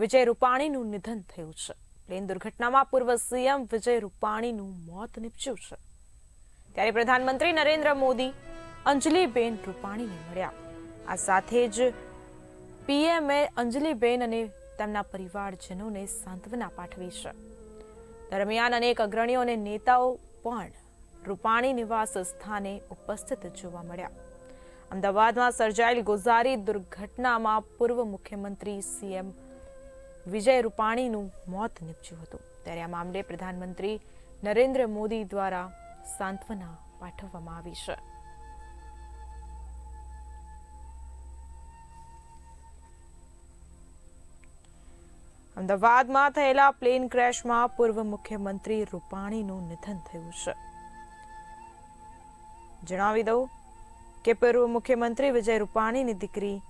વિજય રૂપાણીનું નિધન થયું છે. પ્લેન દુર્ઘટનામાં પૂર્વ સીએમ વિજય રૂપાણીનું મોત નિપજ્યું છે. ત્યારે પ્રધાનમંત્રી નરેન્દ્ર મોદી અંજલિબેન રૂપાણીને મળ્યા. આ સાથે જ પીએમએ અંજલિબેન અને તેમના પરિવારજનોને સાંત્વના પાઠવી છે. દરમિયાન અનેક અગ્રણીઓ અને નેતાઓ પણ રૂપાણી નિવાસ સ્થાને ઉપસ્થિત જોવા મળ્યા. અમદાવાદમાં સર્જાયેલ ગોઝારી દુર્ઘટનામાં પૂર્વ મુખ્યમંત્રી સીએમ વિજય રૂપાણીનું મોત નીપજ્યું હતું. ત્યારે આ મામલે પ્રધાનમંત્રી નરેન્દ્ર મોદી દ્વારા સાંત્વના પાઠવવામાં આવી છે. અમદાવાદમાં થયેલા પ્લેન ક્રેશમાં પૂર્વ મુખ્યમંત્રી રૂપાણીનું નિધન થયું છે. જણાવી દઉં કે પૂર્વ મુખ્યમંત્રી વિજય રૂપાણીની દીકરી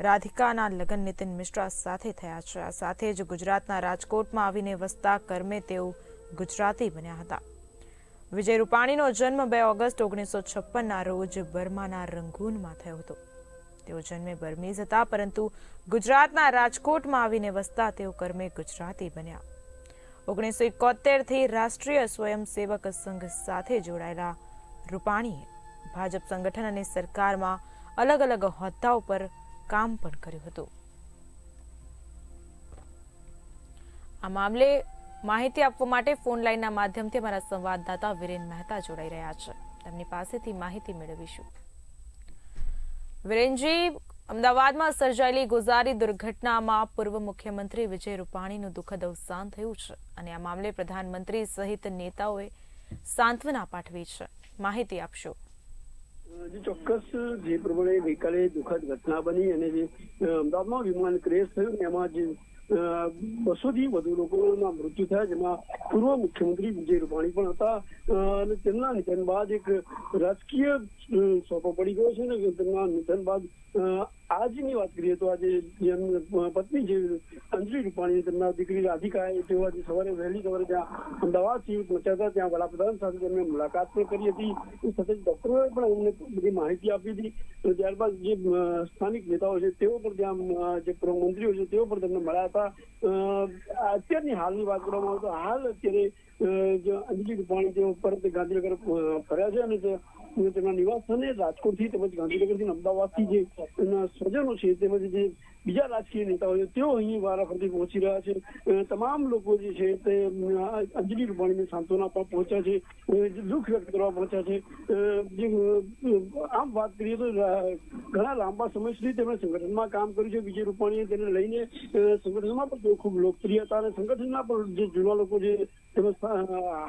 રાધિકાના લગ્ન નીતિન મિશ્રા સાથે થયા છે. આ સાથે જ ગુજરાતના રાજકોટમાં આવીને વસતા કર્મે તેઓ ગુજરાતી બન્યા હતા. વિજય રૂપાણીનો જન્મ બે ઓગસ્ટ ઓગણીસો છપ્પનના રોજ બર્માના રંગૂનમાં થયો હતો. તેઓ જન્મે બર્મીઝ હતા, પરંતુ ગુજરાતના રાજકોટમાં આવીને વસતા તેઓ કર્મે ગુજરાતી બન્યા. ઓગણીસો એકોતેરથી રાષ્ટ્રીય સ્વયંસેવક સંઘ સાથે જોડાયેલા રૂપાણીએ ભાજપ સંગઠન અને સરકારમાં અલગ અલગ હોદ્દાઓ પર કામ પણ કર્યું હતું. આ મામલે માહિતી આપવા માટે ફોન લાઈનના માધ્યમથી અમારા સંવાદદાતા વિરેન મહેતા જોડાઈ રહ્યા છે. તેમની પાસેથી માહિતી મેળવીશું. વિરેનજી, અમદાવાદમાં સર્જાયેલી ગુજારી દુર્ઘટનામાં પૂર્વ મુખ્યમંત્રી વિજય રૂપાણીનું દુઃખદ અવસાન થયું છે અને આ મામલે પ્રધાનમંત્રી સહિત નેતાઓએ સાંત્વના પાઠવી છે. માહિતી આપશો. ચોક્કસ જે પ્રમાણે ગઈકાલે દુઃખદ ઘટના બની અને જે અમદાવાદમાં વિમાન ક્રેશ થયું એમાં જે બસો થી વધુ લોકોના મૃત્યુ થયા, જેમાં પૂર્વ મુખ્યમંત્રી વિજય રૂપાણી પણ હતા અને તેમના નિધન બાદ એક રાજકીય સોપો પડી ગયો છે ને તેમના નિધન બાદ આજની વાત કરીએ તો આજે પત્ની જે અંજલિ રૂપાણી તેમના દીકરી રાધિકા તેઓ આજે સવારે વહેલી સવારે ત્યાં અમદાવાદથી પહોંચ્યા હતા. ત્યાં વડાપ્રધાન સાથે તેમને મુલાકાત પણ કરી હતી. સાથે ડોક્ટરોએ પણ અમને બધી માહિતી આપી હતી. ત્યારબાદ જે સ્થાનિક નેતાઓ છે તેઓ પણ ત્યાં જે મંત્રીઓ છે તેઓ પણ તેમને મળ્યા હતા. અત્યારની હાલની વાત કરવામાં આવે તો હાલ અત્યારે અંજલિ રૂપાણી તેઓ પરત ગાંધીનગર ફર્યા છે અને તેમના નિવાસ સ્થાને રાજકોટથી તેમજ ગાંધીનગરથી અમદાવાદથી જે એમના સ્વજનો છે તેમજ જે બીજા રાજકીય નેતાઓ છે તેઓ અહીં વારાફરતી પહોંચી રહ્યા છે. તમામ લોકો જે છે તે અંજલિ રૂપાણીને સાંત્વના આપવા પહોંચ્યા છે. દુઃખ વ્યક્ત કરવા પહોંચ્યા છે. આમ વાત કરીએ તો ઘણા લાંબા સમય સુધી તેમણે સંગઠનમાં કામ કર્યું છે. વિજય રૂપાણીએ તેને લઈને સંગઠનમાં પણ તેઓ ખૂબ લોકપ્રિય હતા અને સંગઠનના પણ જે જૂના લોકો જે તેમજ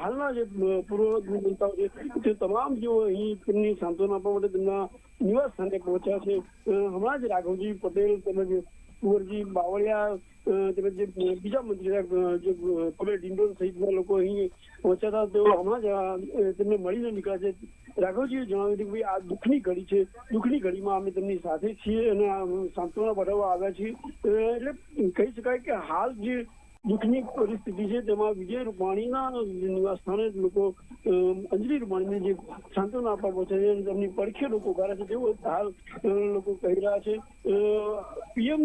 હાલના જે પૂર્વ નેતાઓ છે, તે તમામ જેઓ અહીં તેમની સાંત્વના આપવા માટે તેમના નિવાસ સ્થાને પહોંચ્યા છે. હમણાં જ રાઘવજી પટેલ તેમજ કુંવરજી બાવળિયા બીજા મંત્રી જે પટેલ સહિતના લોકો અહીં પહોંચ્યા તેઓ હમણાં જ તેમને મળીને નીકળ્યા છે. રાઘવજીએ જણાવ્યું કે ભાઈ, આ દુઃખની ઘડી છે. દુઃખની ઘડીમાં અમે તેમની સાથે છીએ અને સાંત્વના બઢાવવા આવ્યા છીએ. એટલે કહી શકાય કે હાલ જે દુઃખની પરિસ્થિતિ છે, તેમાં વિજય રૂપાણીના નિવાસ સ્થાને લોકો અંજલી રૂપાણીને જે સાંત્વના આપવા પહોંચે છે તેમની પડખે લોકો ઊભા છે. તેવું હાલ લોકો કહી રહ્યા છે. પીએમ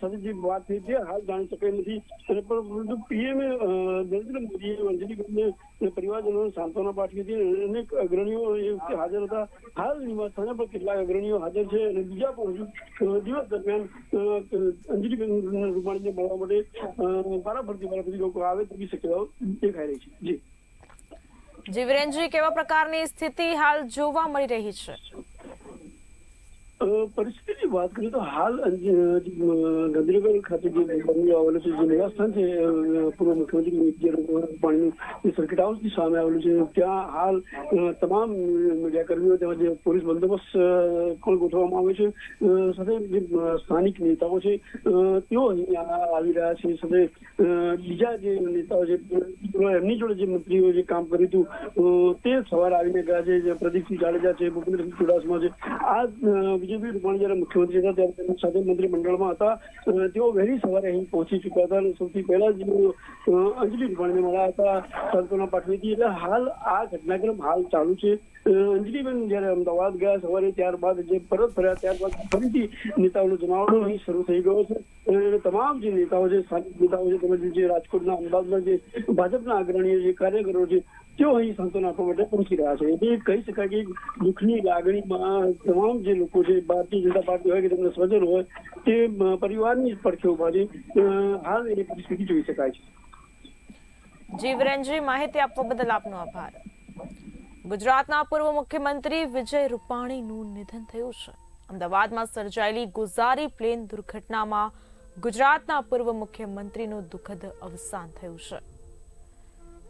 સાથે જે વાત થઈ છે, હાલ જાણી શકાય નથી. પરંતુ પીએમ નરેન્દ્ર મોદીએ અંજલિબેનને પરિવારજનોને સાંત્વના પાઠવી હતી અને અનેક અગ્રણીઓ હાજર હતા. હાલ નિવાસસ્થાને પણ કેટલાક અગ્રણીઓ હાજર છે અને બીજા પણ દિવસ દરમિયાન અંજલિબેન રૂપાણીને મળવા માટે વારાફરતી વારાફરતી લોકો આવે તેવી શક્યતાઓ દેખાઈ રહી છે. જી. જીવરેનજી કેવા પ્રકારની સ્થિતિ હાલ જોવા મળી રહી છે? પરિસ્થિતિની વાત કરીએ તો હાલ ગાંધીનગર ખાતે જે બંગલો આવેલો છે, જે નિવાસસ્થાન છે પૂર્વ મુખ્યમંત્રી જે સર્કિટ હાઉસની સામે આવેલું છે, ત્યાં હાલ તમામ મીડિયાકર્મીઓ તેમજ પોલીસ બંદોબસ્ત પણ ગોઠવવામાં આવ્યો છે. સાથે જે સ્થાનિક નેતાઓ છે તેઓ આવી રહ્યા છે. સાથે બીજા જે નેતાઓ છે એમની જોડે જે મંત્રીઓ જે કામ કર્યું હતું તે સવારે આવીને ગયા છે પ્રદીપસિંહ જાડેજા છે, ભૂપેન્દ્રસિંહ ચુડાસમા છે. આ વિજયભાઈ રૂપાણી જયારે મુખ્યમંત્રી હતા, ત્યારે તેમની સાથે મંત્રીમંડળમાં હતા. તેઓ વહેલી સવારે અહીં પહોંચી ચુક્યા હતા અને સૌથી પહેલા જ અંજલિ રૂપાણીને મળ્યા હતા સંતોના પાઠવીથી એટલે હાલ આ ઘટનાક્રમ હાલ ચાલુ છે. અંજલિબેન જયારે અમદાવાદ ગયા સવારે, ત્યારબાદ જે પરત ફર્યા, ત્યારબાદ ફરીથી નેતાઓનો જમાવડો અહીં શરૂ થઈ ગયો છે. તમામ જે નેતાઓ છે, સ્થાનિક નેતાઓ છે, તેમજ જે રાજકોટના અમદાવાદના જે ભાજપના અગ્રણીઓ જે કાર્યકરો છે, તેઓ અહીં સાંત્વના આપવા માટે પહોંચી રહ્યા છે. એટલે કહી શકાય કે દુઃખની લાગણીમાં તમામ જે લોકો છે ભારતીય જનતા પાર્ટી હોય કે તેમના સ્વજન હોય, તે પરિવારની જ પડખે ઊભા હાલ એની પરિસ્થિતિ જોઈ શકાય છે. જીવરંજી માહિતી આપવા બદલ આપનો આભાર. ગુજરાતના પૂર્વ મુખ્યમંત્રી વિજય રૂપાણીનું નિધન થયું છે. અમદાવાદમાં સર્જાયેલી ગુજારી પ્લેન દુર્ઘટનામાં ગુજરાતના પૂર્વ મુખ્યમંત્રીનું દુઃખદ અવસાન થયું છે.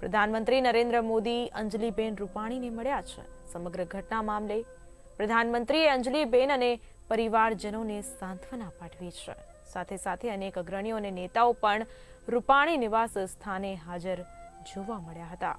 પ્રધાનમંત્રી નરેન્દ્ર મોદી, અંજલિબેન રૂપાણીને મળ્યા છે. સમગ્ર ઘટના મામલે પ્રધાનમંત્રીએ અંજલિબેન અને પરિવારજનોને સાંત્વના પાઠવી છે. સાથે સાથે અનેક અગ્રણીઓ અને નેતાઓ પણ રૂપાણી નિવાસ સ્થાને હાજર જોવા મળ્યા હતા.